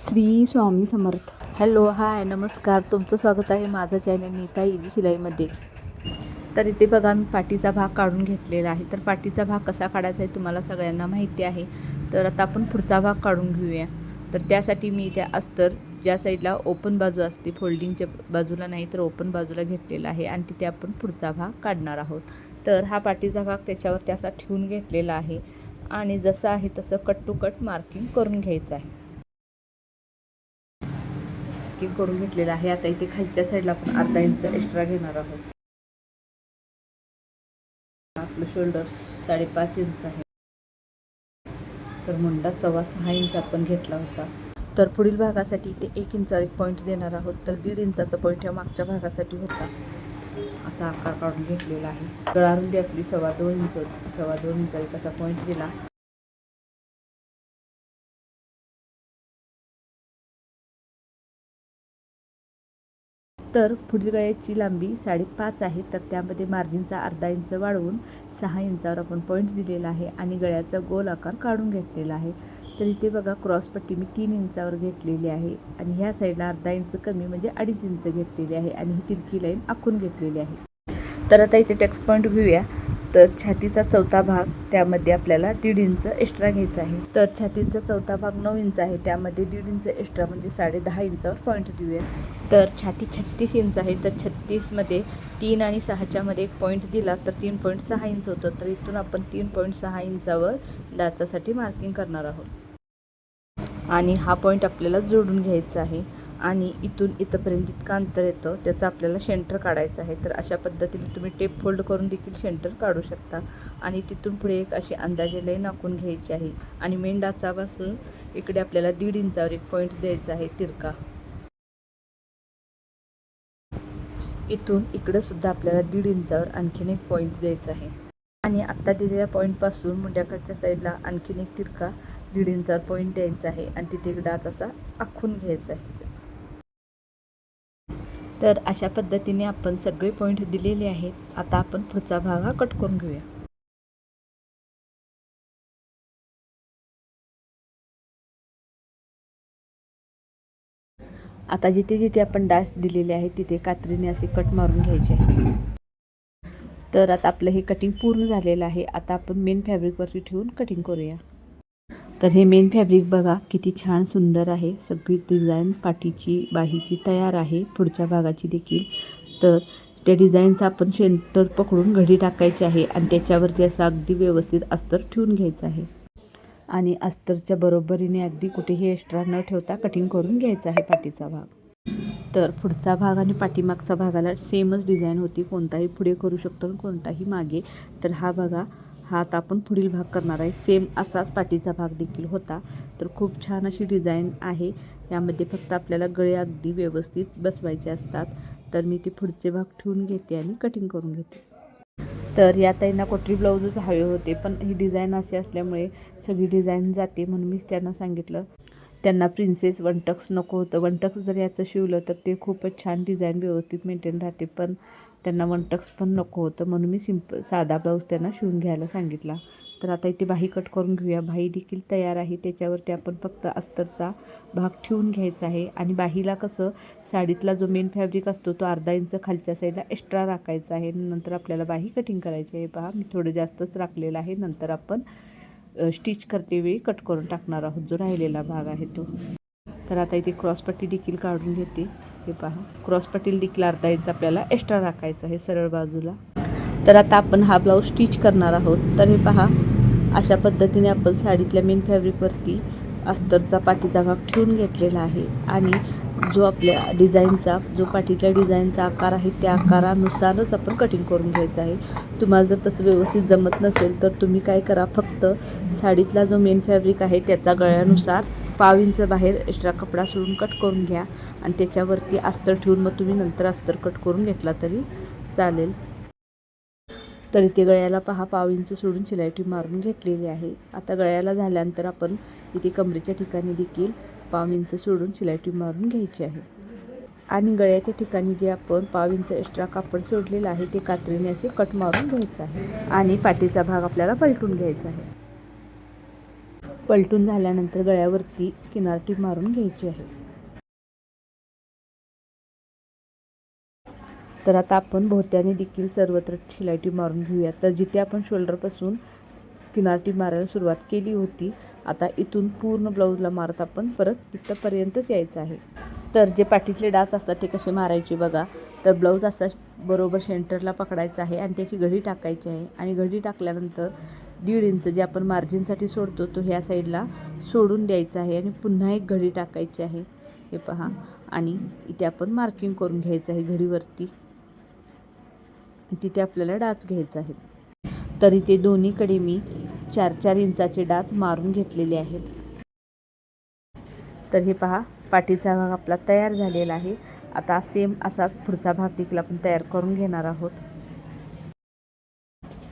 Shri Swami Samarth. Hello hi नमस्कार. तुमचं स्वागत आहे माझं चॅनल नीता इजी शिलाईमध्ये. तर इथे बघा मी पाठीचा भाग काढून घेतलेला आहे. तर पाठीचा भाग कसा काढायचा आहे तुम्हाला सगळ्यांना माहिती आहे. तर आता आपण पुढचा भाग काढून घेऊया. तर त्यासाठी मी इथे अस्तर ज्या साईडला ओपन बाजू असते फोल्डिंगच्या बाजूला नाही तर ओपन बाजूला घेतलेला आहे आणि तिथे आपण पुढचा भाग काढणार आहोत. तर हा पाठीचा भाग त्याच्यावर असा ठेवून घेतलेला आहे आणि जसं आहे तसं कट टू कट मार्किंग करून घ्यायचं आहे. मार्किंग करून घेतलेलं आहे. आता इथे खालच्या साईडला आपण अर्धा इंच एक्स्ट्रा घेणार आहोत. आपलं शोल्डर साडेपाच इंच आहे. तर मुंडा सव्वा सहा इंच आपण घेतला होता. तर पुढील भागासाठी इथे एक इंचावर एक पॉईंट देणार आहोत. तर दीड इंचाचा पॉईंट ह्या मागच्या भागासाठी होता. असा आकार काढून घेतलेला आहे. गळारुंदी आपली सव्वा दोन इंच सव्वा दोन इंचा एक असा पॉईंट दिला. तर पुढील गळ्याची लांबी साडेपाच आहे. तर त्यामध्ये मार्जिनचा अर्धा इंच वाढवून सहा इंचावर आपण पॉईंट दिलेला आहे आणि गळ्याचा गोल आकार काढून घेतलेला आहे. तर इथे बघा क्रॉसपट्टी मी तीन इंचावर घेतलेली आहे आणि ह्या साईडला अर्धा इंच कमी म्हणजे अडीच इंच घेतलेली आहे आणि ही तिरकी लाईन आखून घेतलेली आहे. तर आता इथे टेक्स्ट पॉईंट घेऊया. तर छातीचा चौथा भाग त्यामध्ये आपल्याला दीड इंच एक्स्ट्रा घ्यायचा आहे. तर छातीचा चौथा भाग नऊ इंच आहे त्यामध्ये दीड इंच एक्स्ट्रा म्हणजे साडे दहा इंचावर पॉईंट देऊया. तर छाती छत्तीस इंच आहे तर छत्तीसमध्ये तीन आणि सहाच्यामध्ये एक पॉईंट दिला तर तीन पॉईंट सहा इंच होतं. तर इथून आपण तीन पॉईंट सहा इंचावर डाचासाठी मार्किंग करणार आहोत. आणि हा पॉईंट आपल्याला जोडून घ्यायचा आहे. आणि इथून इथंपर्यंत जितकं अंतर येतं त्याचं आपल्याला शेंटर काढायचं आहे. तर अशा पद्धतीने तुम्ही टेप फोल्ड करून देखील शेंटर काढू शकता. आणि तिथून पुढे एक अशी अंदाजे लाईन आखून घ्यायची आहे. आणि मेन डाचापासून इकडे आपल्याला दीड इंचावर एक पॉईंट द्यायचा आहे तिरका. इथून इकडं सुद्धा आपल्याला दीड इंचावर आणखीन एक पॉईंट द्यायचा आहे. आणि आत्ता दिलेल्या पॉईंटपासून मुंड्याकडच्या साईडला आणखीन एक तिरका दीड इंचावर पॉईंट द्यायचा आहे. आणि तिथे एक डाच असा आखून घ्यायचा आहे. तर अशा पद्धतीने आपण सगळे पॉईंट दिलेले आहेत. आता आपण पुढचा भाग हा कट करून घेऊया. आता जिथे जिथे आपण डाश दिलेले आहे तिथे कात्रीने असे कट मारून घ्यायचे आहे तर आता आपलं हे कटिंग पूर्ण झालेलं आहे. आता आपण मेन फॅब्रिकवरती ठेवून कटिंग करूया. तर हे मेन फॅब्रिक बघा किती छान सुंदर आहे. सगळी डिझाईन पाठीची बाहीची तयार आहे. पुढच्या भागाची देखील. तर त्या डिझाईनचा आपण शेंटर पकडून घडी टाकायची आहे आणि त्याच्यावरती असं अगदी व्यवस्थित अस्तर ठेवून घ्यायचं आहे. आणि अस्तरच्या बरोबरीने अगदी कुठेही एक्स्ट्रा न ठेवता कटिंग करून घ्यायचा आहे पाठीचा भाग. तर पुढचा भाग आणि पाठीमागचा भागाला सेमच डिझाईन होती. कोणताही पुढे करू शकतो आणि कोणताही मागे. तर हा बघा हा आता आपण पुढील भाग करणार आहे. सेम असाच पाठीचा भाग देखील होता. तर खूप छान अशी डिझाईन आहे. यामध्ये फक्त आपल्याला गळे अगदी व्यवस्थित बसवायचे असतात. तर मी ते पुढचे भाग ठेवून घेते आणि कटिंग करून घेते. तर या ताईंना कोटरी ब्लाऊजच हवे होते. पण ही डिझाईन अशी असल्यामुळे सगळी डिझाईन जाते म्हणून मीच त्यांना सांगितलं. त्यांना प्रिन्सेस वनटक्स नको होतं. वनटक्स जर याचं शिवलं तर ते खूपच छान डिझाईन व्यवस्थित मेंटेन राहते. पण त्यांना वनटक्स पण नको होतं म्हणून मी सिंपल साधा ब्लाऊज त्यांना शिवून घ्यायला सांगितला. तर आता इथे बाही कट करून घेऊया. बाही देखील तयार आहे. त्याच्यावरती आपण फक्त अस्तरचा भाग ठेवून घ्यायचा आहे. आणि बाहीला कसं साडीतला जो मेन फॅब्रिक असतो तो अर्धा इंच खालच्या साईडला एक्स्ट्रा राखायचा आहे. नंतर आपल्याला बाही कटिंग करायची आहे. पहा मी थोडं जास्तच राखलेलं आहे. नंतर आपण स्टिच करते वेळी कट करून टाकणार आहोत. जो राहिलेला भाग आहे तो. तर आता इथे क्रॉसपट्टी देखील काढून घेते. हे पहा. क्रॉसपट्टी देखील अर्धा इंच आपल्याला एक्स्ट्रा राखायचं आहे सरळ बाजूला. तर आता आपण हा ब्लाऊज स्टिच करणार आहोत. तर हे पहा. अशा पद्धतीने आपण साडीतल्या मेन फॅब्रिकवरती अस्तरचा पाठीचा भाग ठेवून घेतलेला आहे. आणि जो आपल्या डिझाईनचा जो पाठीच्या डिझाईनचा आकार आहे त्या आकारानुसारच आपण कटिंग करून घ्यायचं आहे. तुम्हाला जर तसं व्यवस्थित जमत नसेल तर तुम्ही काय करा फक्त साडीतला जो मेन फॅब्रिक आहे त्याचा गळ्यानुसार पाव इंच बाहेर एक्स्ट्रा कपडा सोडून कट करून घ्या. आणि त्याच्यावरती अस्तर ठेवून मग तुम्ही नंतर अस्तर कट करून घेतला तरी चालेल. तरी ते गळ्याला पहा पाव इंच सोडून शिलाईटी मारून घेतलेली आहे. आता गळ्याला झाल्यानंतर आपण इथे कमरेच्या ठिकाणी देखील पाव इंच सोडून शिलाईटी मारून घ्यायची आहे. आणि गळ्याच्या ठिकाणी जे आपण पाव इंच एक्स्ट्रा कापड सोडलेलं आहे ते कात्रीने असे कट मारून घ्यायचं आहे. आणि पाठीचा भाग आपल्याला पलटून घ्यायचा आहे. पलटून झाल्यानंतर गळ्यावरती किनारटी मारून घ्यायची आहे. तर आता आपण भोवत्याने देखील सर्वत्र शिलायटी मारून घेऊया. तर जिथे आपण शोल्डरपासून किनारटी मारायला सुरुवात केली होती. आता इथून पूर्ण ब्लाऊजला मारत आपण परत तिथंपर्यंतच यायचं आहे. तर जे पाठीतले डाच असतात ते कसे मारायचे बघा. तर ब्लाऊज असा बरोबर सेंटरला पकडायचा आहे आणि त्याची घडी टाकायची आहे आणि घडी टाकल्यानंतर दीड इंच जे आपण मार्जिनसाठी सोडतो तो ह्या साईडला सोडून द्यायचा आहे आणि पुन्हा एक घडी टाकायची आहे. हे पहा. आणि इथे आपण मार्किंग करून घ्यायचं आहे घडीवरती. तिथे आपल्याला डाच घ्यायचा आहे. तरी ते दोन्हीकडे मी चार चार इंचाचे डाच मारून घेतलेले आहेत. तर हे पहा पाठीचा भाग आपला तयार झालेला आहे. आता सेम असाच पुढचा भाग देखील आपण तयार करून घेणार आहोत.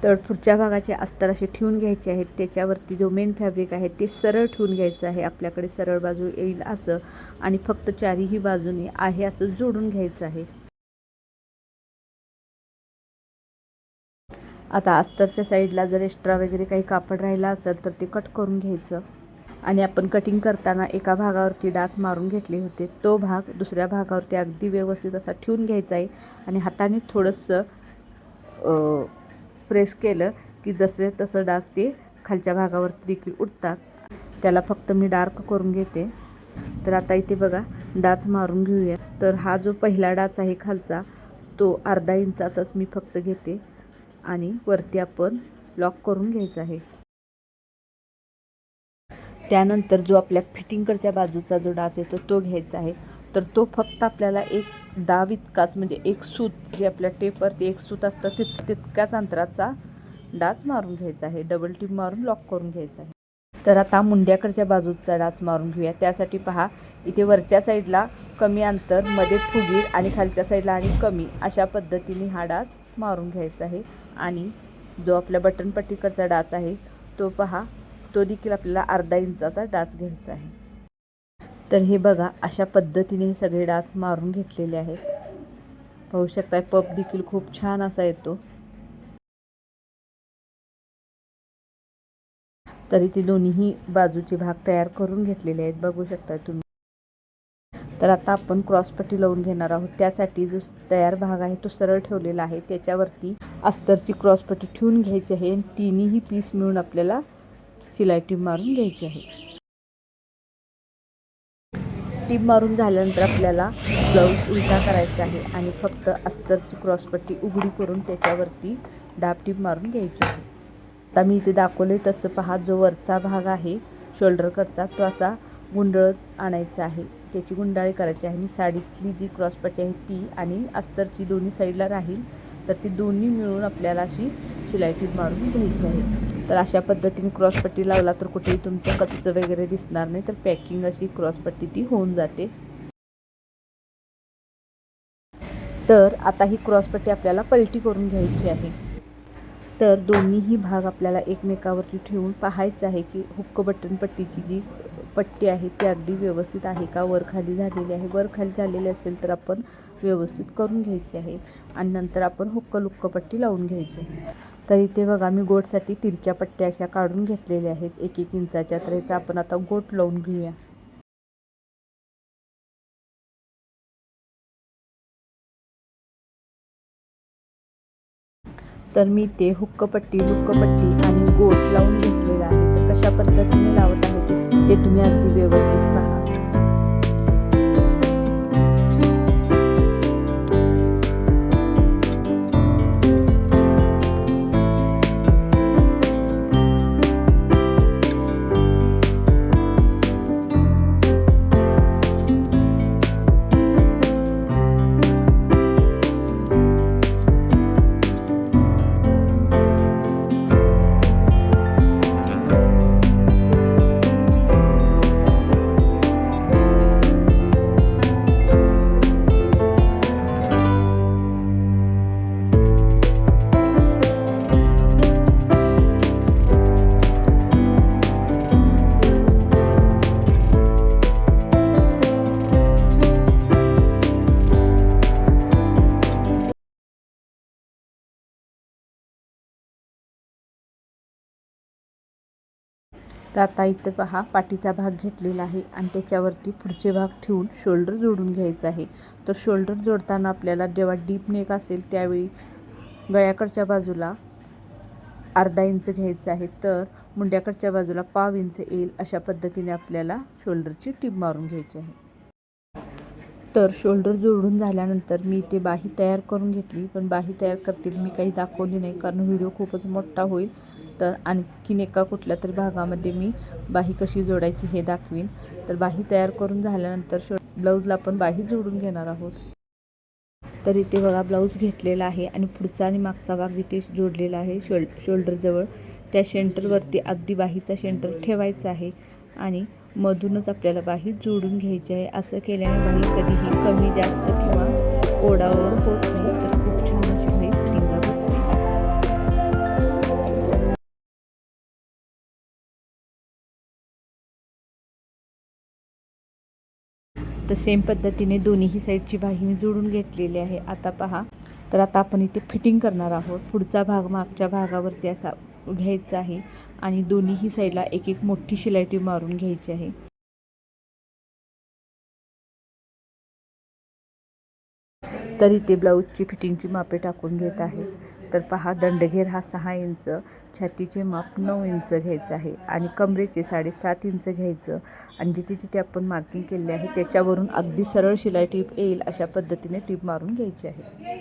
तर पुढच्या भागाचे अस्तर असे ठेवून घ्यायचे आहेत. त्याच्यावरती जो मेन फॅब्रिक आहे ते सरळ ठेवून घ्यायचं आहे. आपल्याकडे सरळ बाजू येईल असं आणि फक्त चारीही बाजूने आहे असं जोडून घ्यायचं आहे. आता अस्तरच्या साईडला जर एक्स्ट्रा वगैरे काही कापड राहिला असेल तर ते कट करून घ्यायचं. आणि आपण कटिंग करताना एका भागावरती डाच मारून घेतले होते. तो भाग दुसऱ्या भागावरती अगदी व्यवस्थित असा ठेवून घ्यायचा आहे. आणि हाताने थोडंसं प्रेस केलं की जसे तसं डास ते खालच्या भागावरती देखील उठतात त्याला फक्त मी डार्क करून घेते. तर आता इथे बघा डाच मारून घेऊया. तर हा जो पहिला डाच आहे खालचा तो अर्धा इंचाचाच मी फक्त घेते. आणि वरती आपण लॉक करून घ्यायचा आहे. त्यानंतर जो आपल्या फिटिंगकडच्या बाजूचा जो डाच येतो तो घ्यायचा आहे. तर तो फक्त आपल्याला एक दाब इतकाच म्हणजे एक सूत जे आपल्या टेपवरती एक सूत असतं तित तितक्याच अंतराचा डाच मारून घ्यायचा आहे. डबल टीप मारून लॉक करून घ्यायचा आहे. तर आता मुंड्याकडच्या बाजूचा डाच मारून घेऊया. त्यासाठी पहा इथे वरच्या साईडला कमी अंतरमध्ये फुगीर आणि खालच्या साईडला आणि कमी अशा पद्धतीने हा डाच मारून घ्यायचा आहे. आणि जो आपला बटन पट्टीकडचा डाच आहे तो पहा. तो देखील आपल्याला अर्धा इंचाचा डाच घ्यायचा आहे. तर हे बघा अशा पद्धतीने हे सगळे डाच मारून घेतलेले आहेत. पाहू शकता पप देखील खूप छान असा येतो. तरी ते दोन्हीही बाजूचे भाग तयार करून घेतलेले आहेत बघू शकता तुम्ही. तर आता आपण क्रॉसपट्टी लावून घेणार आहोत. त्यासाठी जो तयार भाग आहे तो सरळ ठेवलेला आहे. त्याच्यावरती अस्तरची क्रॉसपट्टी ठेवून घ्यायची आहे आणि तिन्ही पीस मिळून आपल्याला शिलाई टीप मारून घ्यायची आहे. टीप मारून झाल्यानंतर आपल्याला ब्लाऊज उलटा करायचा आहे आणि फक्त अस्तरची क्रॉसपट्टी उघडी करून त्याच्यावरती दाब टीप मारून घ्यायची आहे. आता मी इथे दाखवले तसं पहा जो वरचा भाग आहे शोल्डरकडचा तो असा गुंडळत आणायचा आहे. त्याची गुंडाळी करायची आहे आणि साडीतली जी क्रॉसपट्टी आहे ती आणि अस्तरची दोन्ही साईडला राहील. तर ती दोन्ही मिळून आपल्याला अशी शिलाई टीप मारून घ्यायची आहे. तर अशा पद्धतीने क्रॉसपट्टी लावला तर कुठेही तुमचं कच्चं वगैरे दिसणार नाही. तर पॅकिंग अशी क्रॉसपट्टी ती होऊन जाते. तर आता ही क्रॉसपट्टी आपल्याला पलटी करून घ्यायची आहे. तर दोन्हीही भाग आपल्याला एकमेकावरती ठेवून पाहायचं आहे की हुक्क बटन पट्टीची जी पट्टी आहे ती अगदी व्यवस्थित आहे का? वर खाली झालेली आहे. वर खाली झालेली असेल तर आपण व्यवस्थित करून घ्यायची आहे. आणि नंतर आपण हुक्क पट्टी लावून घ्यायची तर इथे बघा मी गोटसाठी तिरक्या पट्ट्या अशा काढून घेतलेल्या आहेत. एक एक इंचाच्या तर याचा आपण आता गोट लावून घेऊया. तर मी ते हुक्कपट्टी लुक्कपट्टी आणि गोट लावून घेतलेला आहे. तर कशा पद्धतीने लावत आहे ते तुम्ही अगदी व्यवस्थित पहा. तर आता इथं पहा पाठीचा भाग घेतलेला आहे आणि त्याच्यावरती पुढचे भाग ठेवून शोल्डर जोडून घ्यायचं आहे. तर शोल्डर जोडताना आपल्याला जेव्हा डीप नेक असेल त्यावेळी गळ्याकडच्या बाजूला अर्धा इंच घ्यायचं आहे. तर मुंड्याकडच्या बाजूला पाव इंच येईल अशा पद्धतीने आपल्याला शोल्डरची टीप मारून घ्यायची आहे. तर शोल्डर जोडून झाल्यानंतर मी ते बाही तयार करून घेतली पण बाही तयार करतील मी काही दाखवली नाही कारण व्हिडिओ खूपच मोठा होईल. तर आणखीन एका कुठल्या तरी भागामध्ये मी बाही कशी जोडायची हे दाखवीन. तर बाही तयार करून झाल्यानंतर शो ब्लाऊजला आपण बाही जोडून घेणार आहोत. तर इथे बघा ब्लाऊज घेतलेला आहे आणि पुढचा आणि मागचा भाग जिथे जोडलेला आहे शोल शोल्डरजवळ त्या शेंटरवरती अगदी बाहीचा शेंटर ठेवायचा आहे आणि मधूनच आपल्याला बाही जोडून घ्यायची आहे. असं केल्याने बाही कधीही कमी जास्त किंवा ओढाओढ होत नाही. तर तर सेम पद्धतीने दोन्हीही साईडची बाही मी जोडून घेतलेली आहे. आता पहा. तर आता आपण इथे फिटिंग करणार आहोत. पुढचा भाग मागच्या भागावरती असा घ्यायचा आहे. आणि दोन्हीही साईडला एक एक मोठी शिलाईटी मारून घ्यायची आहे. तर इथे ब्लाऊजची फिटिंगची मापे टाकून घेत आहे. तर पहा दंडघेर हा सहा इंच छातीचे माप नऊ इंच घ्यायचं आहे आणि कमरेचे साडेसात इंच घ्यायचं. आणि जिथे जिथे आपण मार्किंग केले आहे त्याच्यावरून अगदी सरळ शिलाई टीप येईल अशा पद्धतीने टीप मारून घ्यायची आहे.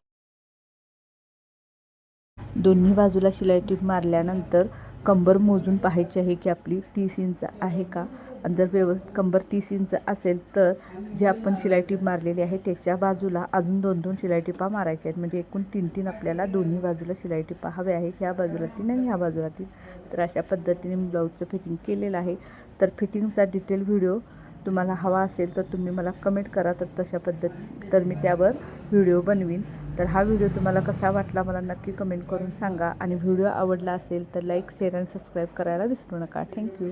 दोन्ही बाजूला शिलाई टीप मारल्यानंतर कंबर मोजून पाहायची आहे की आपली तीस इंच आहे का? आणि जर व्यवस्थित कंबर तीस इंच असेल तर जे आपण शिलाई टीप मारलेली आहे त्याच्या बाजूला अजून दोन दोन शिलाई टिपा मारायच्या आहेत. म्हणजे एकूण तीन तीन आपल्याला दोन्ही बाजूला शिलाई टिपा हव्या आहेत. ह्या बाजूला तीन आणि ह्या बाजूला तीन. तर अशा पद्धतीने मी ब्लाऊजचं फिटिंग केलेलं आहे. तर फिटिंगचा डिटेल व्हिडिओ तुम्हाला हवा असेल तर तुम्ही मला कमेंट करा. तर तशा पद्धत तर मी त्यावर व्हिडिओ बनवीन. तर हा व्हिडिओ तुम्हाला कसा वाटला मला नक्की कमेंट करून सांगा. आणि व्हिडिओ आवडला असेल तर लाईक शेअर आणि सबस्क्राईब करायला विसरू नका. थँक्यू.